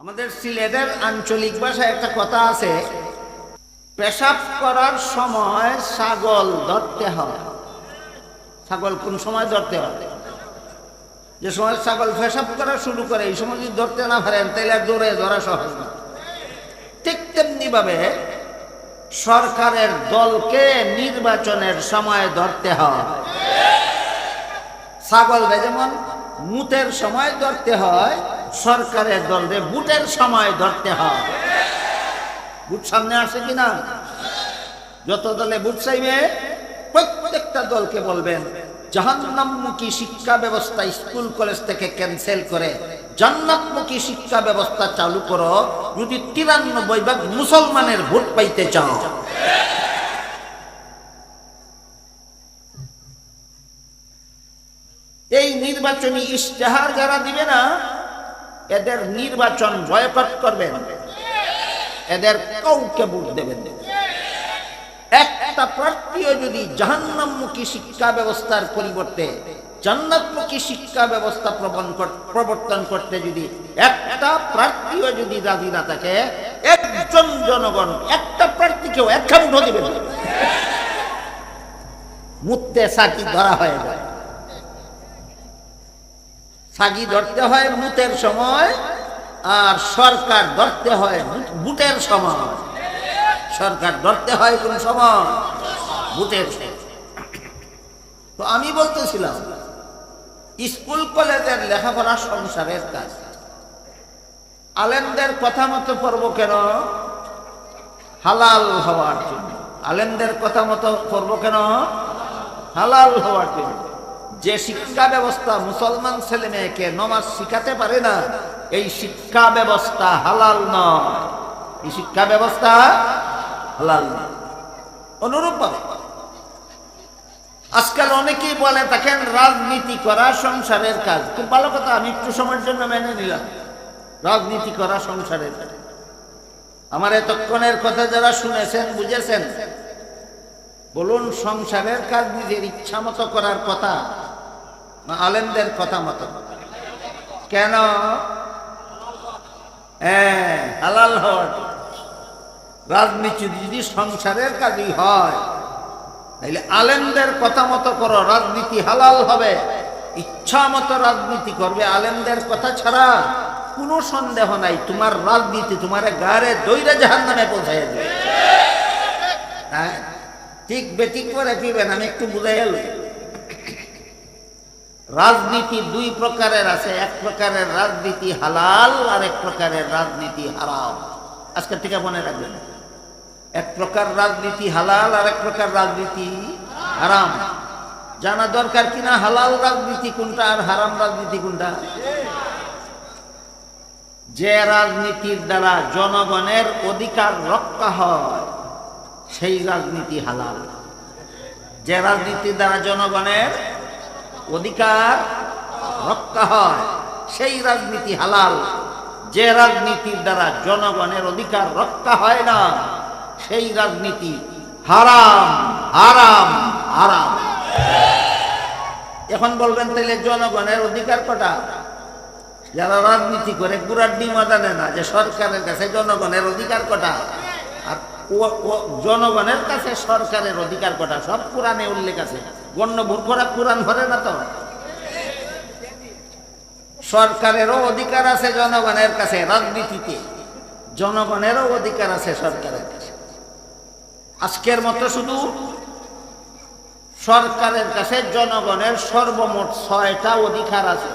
আমাদের সিলেটের আঞ্চলিক ভাষায় একটা কথা আছে, পেশাব করার সময় ছাগল ধরতে হয়। ছাগল কোন সময় ধরতে হয়? যে সময় ছাগল পেশাব করা শুরু করে, এই সময় যদি ধরতে না পারেন তাহলে দৌড়ে ধরা সহজ না। ঠিক তেমনি ভাবে সরকারের দলকে নির্বাচনের সময় ধরতে হয়। ছাগল যেমন, মুতের সময় ধরতে হয় সরকারের দলরে বুটের সময় ধরতে হয়। বুট সামনে আসে কিনা? যত দলে বুট চাইবে, প্রত্যেকটা দলকে বলবেন, জাহান্নামমুখী শিক্ষা ব্যবস্থা স্কুল, কলেজ থেকে ক্যান্সেল করে, জান্নাতমুখী শিক্ষা ব্যবস্থা চালু করো। যদি তিরানব্বই ভাগ মুসলমানের ভোট পাইতে চাও। এই নির্বাচনী ইশতেহার যারা দিবে না এদের নির্বাচন বয়কট করবেন। এদের কাউকে ভোট দেবেন একটা প্রার্থীও যদি জাহান্নামমুখী শিক্ষা ব্যবস্থার পরিবর্তে জান্নাতমুখী শিক্ষা ব্যবস্থা প্রবর্তন করতে যদি একটা প্রার্থীও যদি রাজি না থাকে, একজন জনগণ, একটা প্রার্থীকেও একখান দিবেন। মুত্তে সাকি ধরা হয়ে যায়। সাগি ধরতে হয় মুতের সময় আর সরকার ধরতে হয় বুটের সময়। সরকার ধরতে হয় কোন সময়? বুটের। তো আমি বলতেছিলাম, স্কুল, কলেজের লেখাপড়া সংসারের কাজ। আলেমদের কথা মতো পড়ব কেন? হালাল হওয়ার জন্য। আলেমদের কথা মতো পড়ব কেন? হালাল হওয়ার জন্য। যে শিক্ষা ব্যবস্থা মুসলমান ছেলে মেয়েকে নমাজ শিখাতে পারে না, এই শিক্ষা ব্যবস্থা হালাল নয়। এই শিক্ষা ব্যবস্থা হালাল নয়। অনুরূপ আজকাল অনেকেই বলে থাকেন, রাজনীতি করা সংসারের কাজ। খুব ভালো কথা, আমি একটু সময়ের জন্য মেনে নিলাম। রাজনীতি করা সংসারের কাজ। আমার এতক্ষণের কথা যারা শুনেছেন, বুঝেছেন বলুন, সংসারের কাজ নিজের ইচ্ছা মতো করার কথা আলেমদের কথা মতো? কেন? হ্যাঁ হালাল হওয়ার রাজনীতি যদি সংসারের কাজই হয়, তাইলে আলেমদের কথা মতো করো, রাজনীতি হালাল হবে। ইচ্ছা মতো রাজনীতি করবে আলেমদের কথা ছাড়া কোনো সন্দেহ নাই, তোমার রাজনীতি তোমার গাড়ে দৈরা জাহান নামে পৌঁছাই দেবে। ঠিক বেঠিক করে দিবেন আমি একটু বুঝাই গেল রাজনীতি দুই প্রকারের আছে, এক প্রকারের রাজনীতি হালাল আর এক প্রকারের রাজনীতি হারাম। আজকে থেকে মনে রাখবেন, এক প্রকার রাজনীতি হালাল আর এক প্রকার রাজনীতি হারাম। জানা দরকার কিনা হালাল রাজনীতি কোনটা আর হারাম রাজনীতি কোনটা? যে রাজনীতির দ্বারা জনগণের অধিকার রক্ষা হয় সেই রাজনীতি হালাল। যে রাজনীতির দ্বারা জনগণের অধিকার রক্ষা হয়, সেই রাজনীতি হালাল। যে রাজনীতির দ্বারা জনগণের অধিকার রক্ষা হয় না, সেই রাজনীতি হারাম হারাম হারাম। এখন বলবেন তাহলে জনগণের অধিকার কটা? যারা রাজনীতি করে, গুড়ার ডিমা জানে না, যে সরকারের কাছে জনগণের অধিকার কটা? আর জনগণের কাছে সরকারের অধিকার কটা? সব কোরআনে উল্লেখ আছে। গণ্য ভুল করা কোরআন ভরে না তো? সরকারেরও অধিকার আছে জনগণের কাছে, রাজনীতিতে। জনগণেরও অধিকার আছে সরকারের কাছে। আজকের মতো শুধু সরকারের কাছে জনগণের সর্বমোট ছয়টা অধিকার আছে।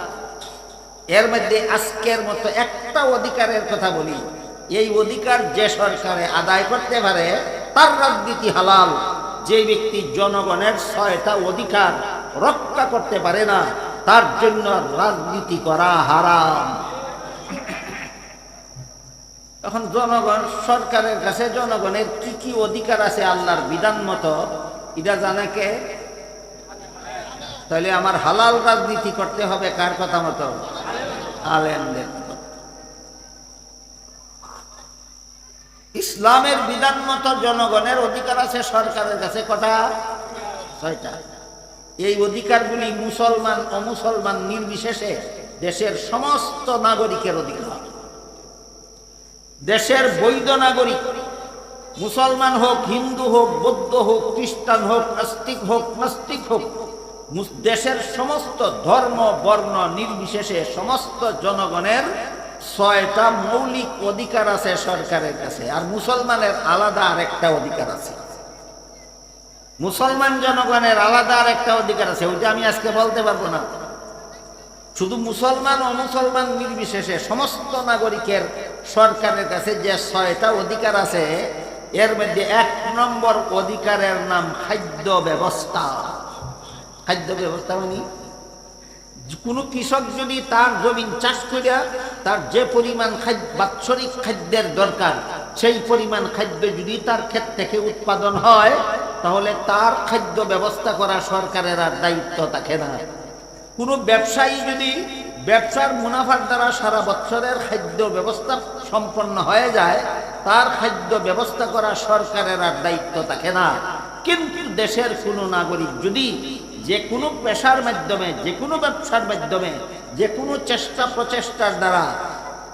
এর মধ্যে আজকের মতো একটা অধিকারের কথা বলি। এই অধিকার যে সরকারে আদায় করতে পারে, তার রাজনীতি হালাল। যে ব্যক্তি জনগণের ছয়টা অধিকার রক্ষা করতে পারে না, তার জন্য রাজনীতি করা হারাম। এখন জনগণ, সরকারের কাছে জনগণের কি কি অধিকার আছে আল্লাহর বিধান মতো এটা জানে কে? তাহলে আমার হালাল রাজনীতি করতে হবে কার কথা মতো? আলেমদের মতো। ইসলামের বিধান মতো জনগণের অধিকার আছে সরকারের কাছে, কটা? ছয়টা। এই অধিকারগুলি মুসলমান, অমুসলমান নির্বিশেষে দেশের সমস্ত নাগরিকের অধিকার। দেশের বৈধ নাগরিক, মুসলমান হোক, হিন্দু হোক, বৌদ্ধ হোক, খ্রিস্টান হোক, নাস্তিক হোক নাস্তিক হোক দেশের সমস্ত ধর্ম, বর্ণ নির্বিশেষে সমস্ত জনগণের ছয়টা মৌলিক অধিকার আছে সরকারের কাছে, আর মুসলমানের আলাদা আরেকটা অধিকার আছে। মুসলমান জনগণের আলাদা আর একটা অধিকার আছে, ওইটা আমি আজকে বলতে পারব না। শুধু মুসলমান, অমুসলমান নির্বিশেষে সমস্ত নাগরিকের সরকারের কাছে যে ছয়টা অধিকার আছে, এর মধ্যে এক নম্বর অধিকারের নাম খাদ্য ব্যবস্থা। খাদ্য ব্যবস্থা মানে কোনো কৃষক যদি তার জমিন চাষ করিয়া তার যে পরিমাণ খাদ্য, বাৎসরিক খাদ্যের দরকার, সেই পরিমাণ খাদ্য যদি তার ক্ষেত থেকে উৎপাদন হয়, তাহলে তার খাদ্য ব্যবস্থা করা সরকারের আর দায়িত্ব থাকে না। কোনো ব্যবসায়ী যদি ব্যবসার মুনাফার দ্বারা সারা বছরের খাদ্য ব্যবস্থা সম্পন্ন হয়ে যায়, তার খাদ্য ব্যবস্থা করা সরকারের আর দায়িত্ব থাকে না। কিন্তু দেশের কোনো নাগরিক যদি যে কোনো পেশার মাধ্যমে, যে কোনো ব্যবসার মাধ্যমে, যে কোনো চেষ্টা প্রচেষ্টার দ্বারা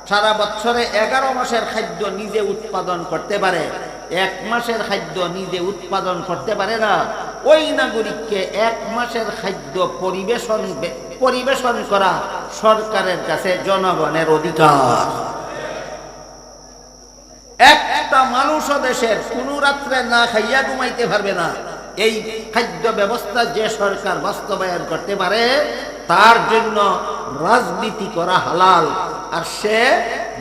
সারা বছরে এগারো মাসের খাদ্য নিজে উৎপাদন করতে পারে। এক মাসের খাদ্য নিজে উৎপাদন করতে পারে না। ওই নাগরিককে এক মাসের খাদ্য পরিবেশন পরিবেশন করা সরকারের কাছে জনগণের অধিকার। একটা মানুষ দেশের কোনো রাত্রে না খাইয়া ঘুমাইতে পারবে না। এই খাদ্য ব্যবস্থা যে সরকার বাস্তবায়ন করতে পারে, তার জন্য রাজনীতি করা হালাল। আর সে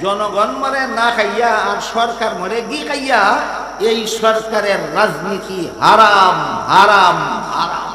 জনগণ মরে না খাইয়া আর সরকার মরে গি খাইয়া, এই সরকারের রাজনীতি হারাম হারাম হারাম।